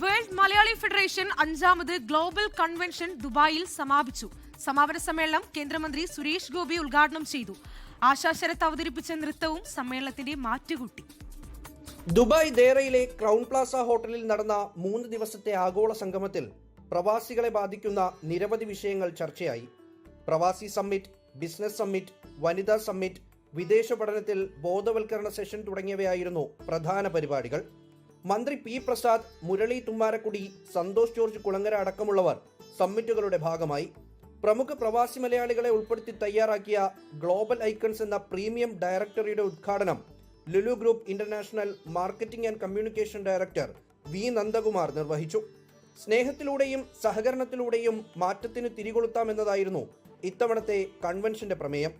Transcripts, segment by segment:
World Malayali federation അഞ്ചാമത് global convention ദുബായിൽ സമാപിച്ചു. സമാപന സമ്മേളനം കേന്ദ്രമന്ത്രി സുരേഷ് ഗോപി ഉദ്ഘാടനം ചെയ്തു. ആശാശരത്ത് അവതരിപ്പിച്ച നൃത്തവും സമ്മേളനത്തിന്റെ മാറ്റുകൂട്ടി. ദുബായ് ദേറയിലെ ക്രൗൺ പ്ലാസ ഹോട്ടലിൽ നടന്ന മൂന്ന് ദിവസത്തെ ആഗോള സംഗമത്തിൽ പ്രവാസികളെ ബാധിക്കുന്ന നിരവധി വിഷയങ്ങൾ ചർച്ചയായി. Pravasi summit business summit Vanitha summit വിദേശ പഠനത്തിൽ ബോധവൽക്കരണ സെഷൻ തുടങ്ങിയവയായിരുന്നു പ്രധാന പരിപാടികൾ. മന്ത്രി പി പ്രസാദ് മുരളി തുമ്മാരക്കുടി സന്തോഷ് ജോർജ് കുളങ്ങര അടക്കമുള്ളവർ സമ്മിറ്റുകളുടെ ഭാഗമായി. പ്രമുഖ പ്രവാസി മലയാളികളെ ഉൾപ്പെടുത്തി തയ്യാറാക്കിയ ഗ്ലോബൽ ഐക്കൺസ് എന്ന പ്രീമിയം ഡയറക്ടറിയുടെ ഉദ്ഘാടനം Lulu group international marketing and communication director V Nandakumar നിർവഹിച്ചു. സ്നേഹത്തിലൂടെയും സഹകരണത്തിലൂടെയും മാറ്റത്തിന് തിരികൊളുത്താമെന്നതായിരുന്നു ഇത്തവണത്തെ കൺവെൻഷന്റെ പ്രമേയം.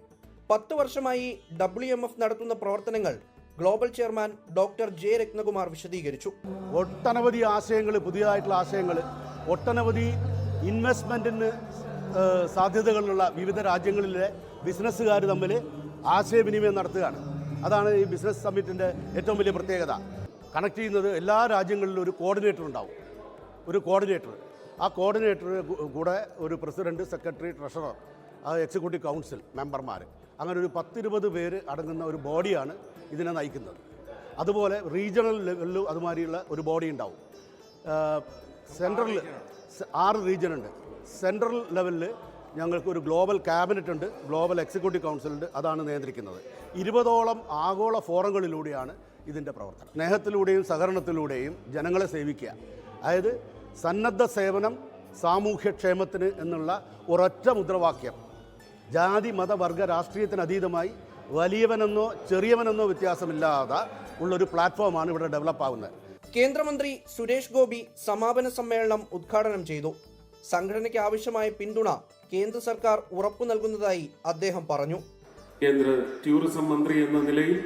പത്ത് വർഷമായി ഡബ്ല്യു നടത്തുന്ന പ്രവർത്തനങ്ങൾ global chairman doctor J Ratnakumar വിശദീകരിച്ചു. ഒട്ടനവധി ആശയങ്ങൾ പുതിയതായിട്ടുള്ള ആശയങ്ങൾ ഒട്ടനവധി ഇൻവെസ്റ്റ്മെന്റിന് സാധ്യതകളുള്ള വിവിധ രാജ്യങ്ങളിലെ ബിസിനസ്സുകാർ തമ്മിൽ ആശയവിനിമയം നടത്തുകയാണ്. അതാണ് ഈ ബിസിനസ് സമ്മിറ്റിന്റെ ഏറ്റവും വലിയ പ്രത്യേകത. കണക്ട് ചെയ്യുന്നത് എല്ലാ രാജ്യങ്ങളിലും ഒരു കോർഡിനേറ്റർ ഉണ്ടാവും. ഒരു കോർഡിനേറ്റർ. ആ കോർഡിനേറ്റർ കൂടെ ഒരു president secretary treasurer executive council മെമ്പർമാർ അങ്ങനെ ഒരു പത്തിരുപത് പേര് അടങ്ങുന്ന ഒരു ബോഡിയാണ് ഇതിനെ നയിക്കുന്നത്. അതുപോലെ റീജിയണൽ ലെവലിൽ അതുമാതിരിയുള്ള ഒരു ബോഡി ഉണ്ടാവും. സെൻട്രൽ ആറ് റീജിയൻ ഉണ്ട്. സെൻട്രൽ ലെവലിൽ ഞങ്ങൾക്ക് ഒരു ഗ്ലോബൽ ക്യാബിനറ്റ് ഉണ്ട് ഗ്ലോബൽ എക്സിക്യൂട്ടീവ് കൗൺസിൽ ഉണ്ട് അതാണ് നിയന്ത്രിക്കുന്നത്. ഇരുപതോളം ആഗോള ഫോറങ്ങളിലൂടെയാണ് ഇതിന്റെ പ്രവർത്തനം. സ്നേഹത്തിലൂടെയും സഹകരണത്തിലൂടെയും ജനങ്ങളെ സേവിക്കുക. അതായത് സന്നദ്ധ സേവനം സാമൂഹ്യക്ഷേമത്തിന് എന്നുള്ള ഒരൊറ്റ മുദ്രാവാക്യം. ജാതി മത വർഗ രാഷ്ട്രീയത്തിന് അതീതമായി വലിയവനെന്നോ ചെറിയവനെന്നോ വ്യത്യാസമില്ലാതെ ഉള്ളൊരു പ്ലാറ്റ്ഫോമാണ് ഇവിടെ ഡെവലപ്പ് ആവുന്നത് കേന്ദ്രമന്ത്രി സുരേഷ് ഗോപി സമാപന സമ്മേളനം ഉദ്ഘാടനം ചെയ്തു. സംഘടനയ്ക്ക് ആവശ്യമായ പിന്തുണ കേന്ദ്ര സർക്കാർ ഉറപ്പു നൽകുന്നതായി അദ്ദേഹം പറഞ്ഞു. കേന്ദ്ര ടൂറിസം മന്ത്രി എന്ന നിലയിൽ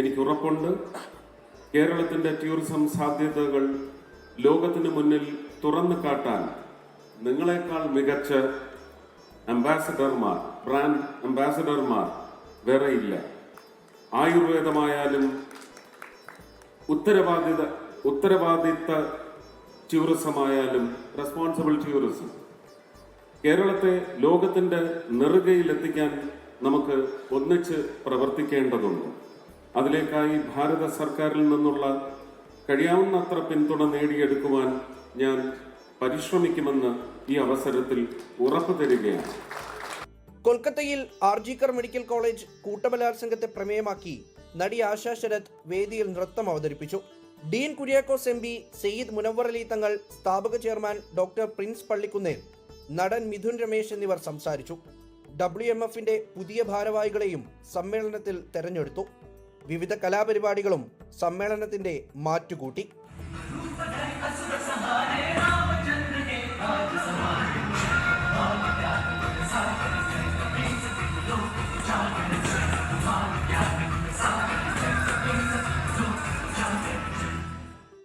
എനിക്ക് ഉറപ്പുണ്ട്. കേരളത്തിന്റെ ടൂറിസം സാധ്യതകൾ ലോകത്തിന് മുന്നിൽ തുറന്നു കാട്ടാൻ നിങ്ങളെക്കാൾ മികച്ച അംബാസഡർമാർ ബ്രാൻഡ് അംബാസഡർമാർ വേറെ ഇല്ല. ആയുർവേദമായാലും ഉത്തരവാദിത ഉത്തരവാദിത്ത ടൂറിസമായാലും റെസ്പോൺസിബിൾ ടൂറിസം കേരളത്തെ ലോകത്തിന്റെ നെറുകയിലെത്തിക്കാൻ നമുക്ക് ഒന്നിച്ച് പ്രവർത്തിക്കേണ്ടതുണ്ട്. അതിലേക്കായി ഭാരത സർക്കാരിൽ നിന്നുള്ള കഴിയാവുന്നത്ര പിന്തുണ നേടിയെടുക്കുവാൻ ഞാൻ പരിശ്രമിക്കുമെന്ന് ഈ അവസരത്തിൽ ഉറപ്പു തരികയാണ്. കൊൽക്കത്തയിൽ ആർജിക്കർ മെഡിക്കൽ കോളേജ് കൂട്ടബലാത്സംഗത്തെ പ്രമേയമാക്കി നടി ആശാ ശരത് വേദിയിൽ നൃത്തം അവതരിപ്പിച്ചു. Dean Kuriakose M P Sayyid Munavvar Ali Thangal സ്ഥാപക ചെയർമാൻ ഡോക്ടർ പ്രിൻസ് പള്ളിക്കുന്നേൽ നടൻ മിഥുൻ രമേശ് എന്നിവർ സംസാരിച്ചു. ഡബ്ല്യു എം എഫിന്റെ പുതിയ ഭാരവാഹികളെയും സമ്മേളനത്തിൽ തെരഞ്ഞെടുത്തു. വിവിധ കലാപരിപാടികളും സമ്മേളനത്തിന്റെ മാറ്റുകൂട്ടി.